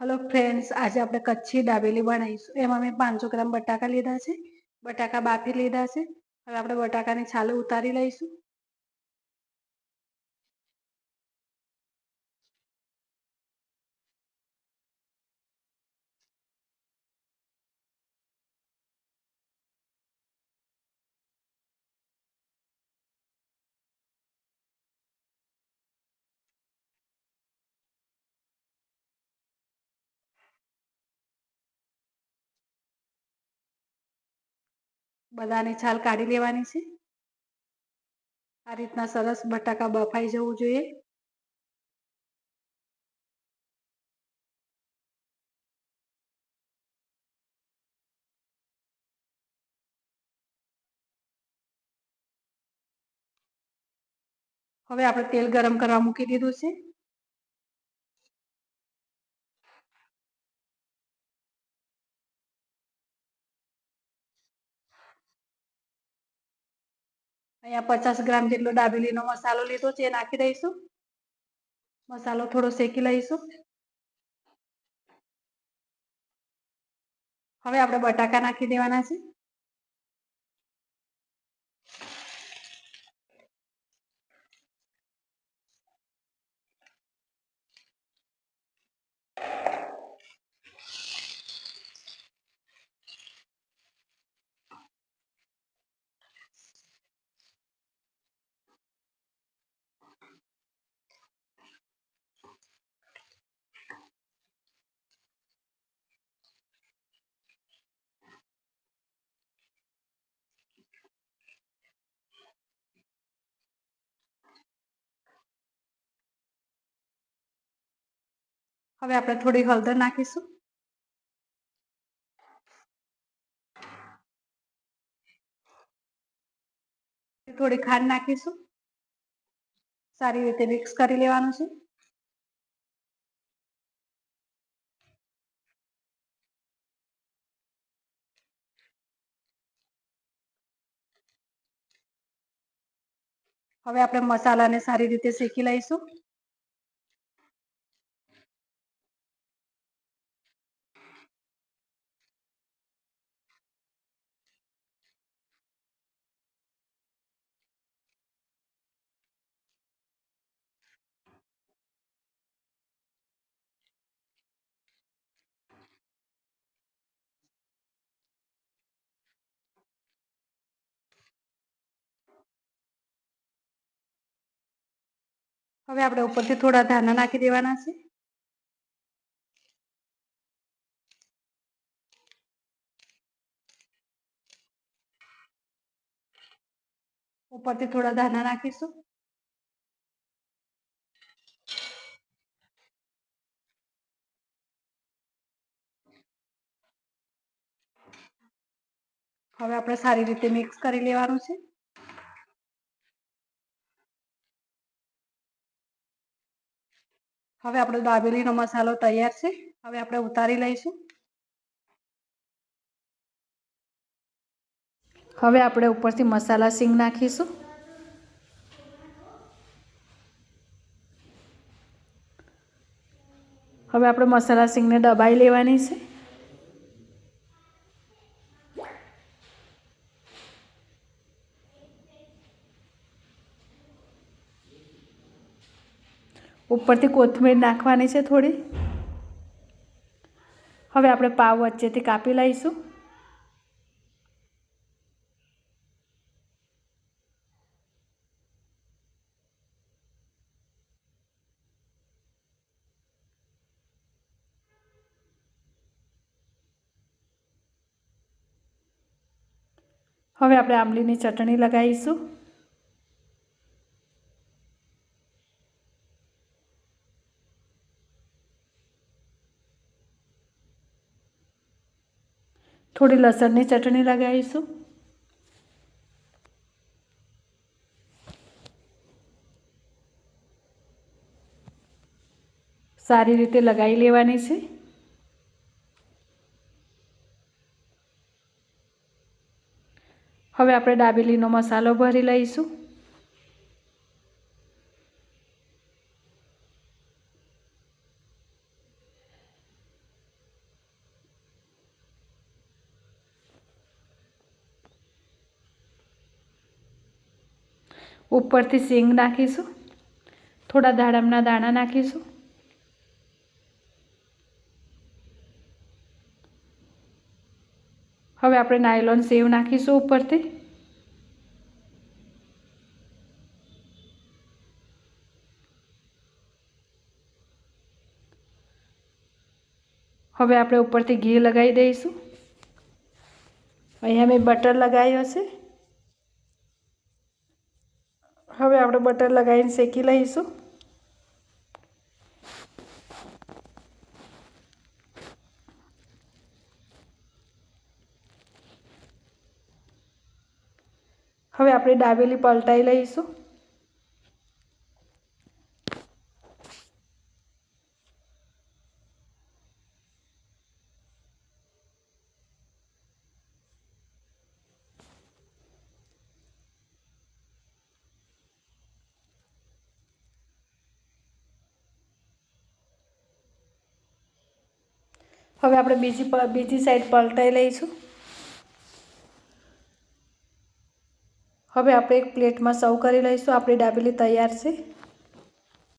Hello friends આજે આપણે કચ્છી દાબેલી બનાવીશું. એમાં મેં પાંચસો ગ્રામ બટાકા લીધા છે. બટાકા બાફી લીધા છે. હવે આપણે બટાકાની છાલ ઉતારી લઈશું. બધાની છાલ કાઢી લેવાની છે. આ રીતના સરસ બટાકા બફાઈ જવું જોઈએ. હવે આપણે તેલ ગરમ કરવા મૂકી દીધું છે. અહીંયા પચાસ ગ્રામ જેટલો દાબેલીનો મસાલો લીધો છે, એ નાખી દઈશું. મસાલો થોડો શેકી લઈશું. હવે આપણે બટાકા નાખી દેવાના છે. હવે આપણે થોડી હળદર નાખીશું. થોડી ખાંડ નાખીશું. સારી રીતે મિક્સ કરી લેવાનું છે. હવે આપણે મસાલાને સારી રીતે શેકી લઈશું. હવે આપણે ઉપરથી થોડા ધાના નાખી દેવાના છે. ઉપરથી થોડા ધાના નાખીશું. હવે આપણે સારી રીતે મિક્સ કરી લેવાનું છે. હવે આપણો દાબેલીનો મસાલો તૈયાર છે. હવે આપણે ઉતારી લઈશું. હવે આપણે ઉપરથી મસાલા સિંગ નાખીશું. હવે આપણે મસાલા સિંગને દબાઈ લેવાની છે. ઉપરથી કોથમીર નાખવાની છે થોડી. હવે આપણે પાવ વચ્ચેથી કાપી લઈશું. હવે આપણે આંબલીની ચટણી લગાવીશું. થોડી લસણની ચટણી લગાવીશું. સારી રીતે લગાવી લેવાની છે. હવે આપણે દાબેલીનો મસાલો ભરી લઈશું. ઉપરથી સિંગ નાખીશું. થોડા દાડમના દાણા નાખીશું. હવે આપણે નાયલોન સેવ નાખીશું ઉપરથી. હવે આપણે ઉપરથી ઘી લગાવી દઈશું. અહીંયા મેં બટર લગાવ્યો છે. હવે આપણે બટર લગાવીને શેકી લઈશું. હવે આપણે ડાબેલી પલટાઈ લઈશું. હવે આપણે બીજી બીજી સાઈડ પલટાઈ લઈશું. હવે આપણે એક પ્લેટમાં સર્વ કરી લઈશું. આપણી ડાબેલી તૈયાર છે.